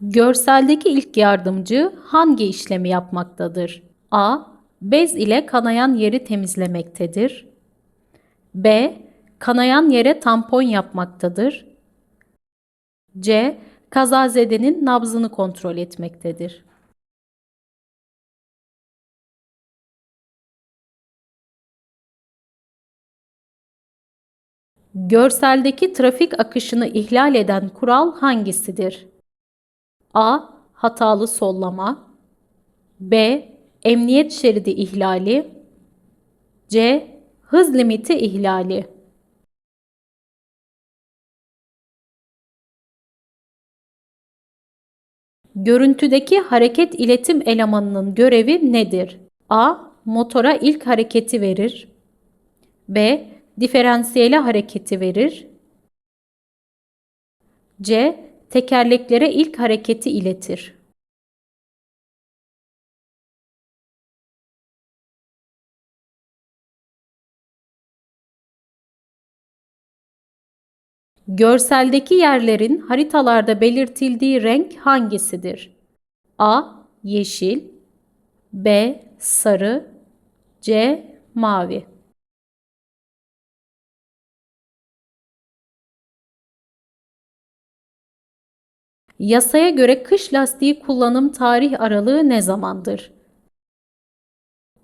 Görseldeki ilk yardımcı hangi işlemi yapmaktadır? A. Bez ile kanayan yeri temizlemektedir. B. Kanayan yere tampon yapmaktadır. C. Kazazedenin nabzını kontrol etmektedir. Görseldeki trafik akışını ihlal eden kural hangisidir? A. Hatalı sollama B. Emniyet şeridi ihlali C. Hız limiti ihlali Görüntüdeki hareket iletim elemanının görevi nedir? A. Motora ilk hareketi verir. B. Diferansiyele hareketi verir. C. Tekerleklere ilk hareketi iletir. Görseldeki yerlerin haritalarda belirtildiği renk hangisidir? A. Yeşil B. Sarı C. Mavi Yasaya göre kış lastiği kullanım tarih aralığı ne zamandır?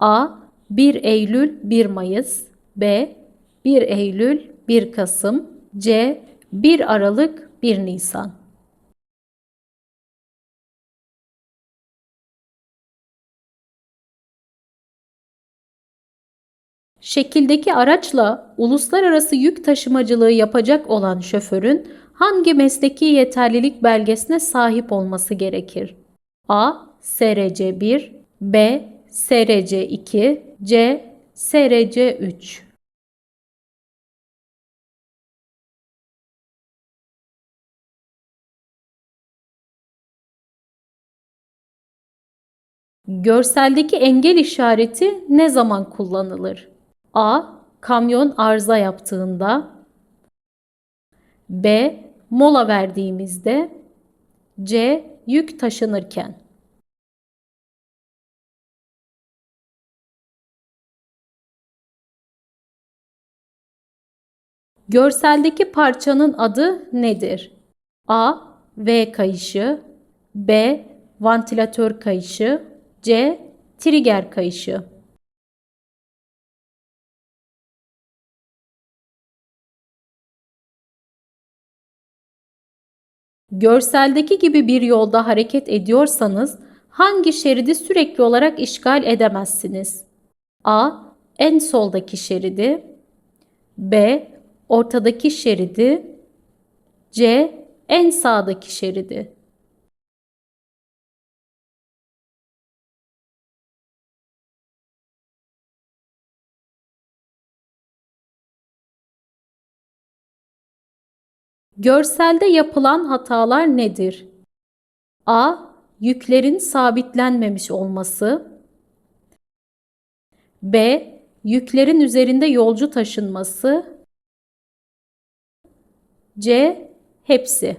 A. 1 Eylül 1 Mayıs B. 1 Eylül 1 Kasım C. 1 Aralık 1 Nisan Şekildeki araçla uluslararası yük taşımacılığı yapacak olan şoförün hangi mesleki yeterlilik belgesine sahip olması gerekir? A. SRC 1 B. SRC 2 C. SRC 3 Görseldeki engel işareti ne zaman kullanılır? A. Kamyon arıza yaptığında B. Mola verdiğimizde C. Yük taşınırken Görseldeki parçanın adı nedir? A. V kayışı B. Vantilatör kayışı C. Trigger kayışı Görseldeki gibi bir yolda hareket ediyorsanız hangi şeridi sürekli olarak işgal edemezsiniz? A. En soldaki şeridi B. Ortadaki şeridi C. En sağdaki şeridi Görselde yapılan hatalar nedir? A. Yüklerin sabitlenmemiş olması. B. Yüklerin üzerinde yolcu taşınması. C. Hepsi.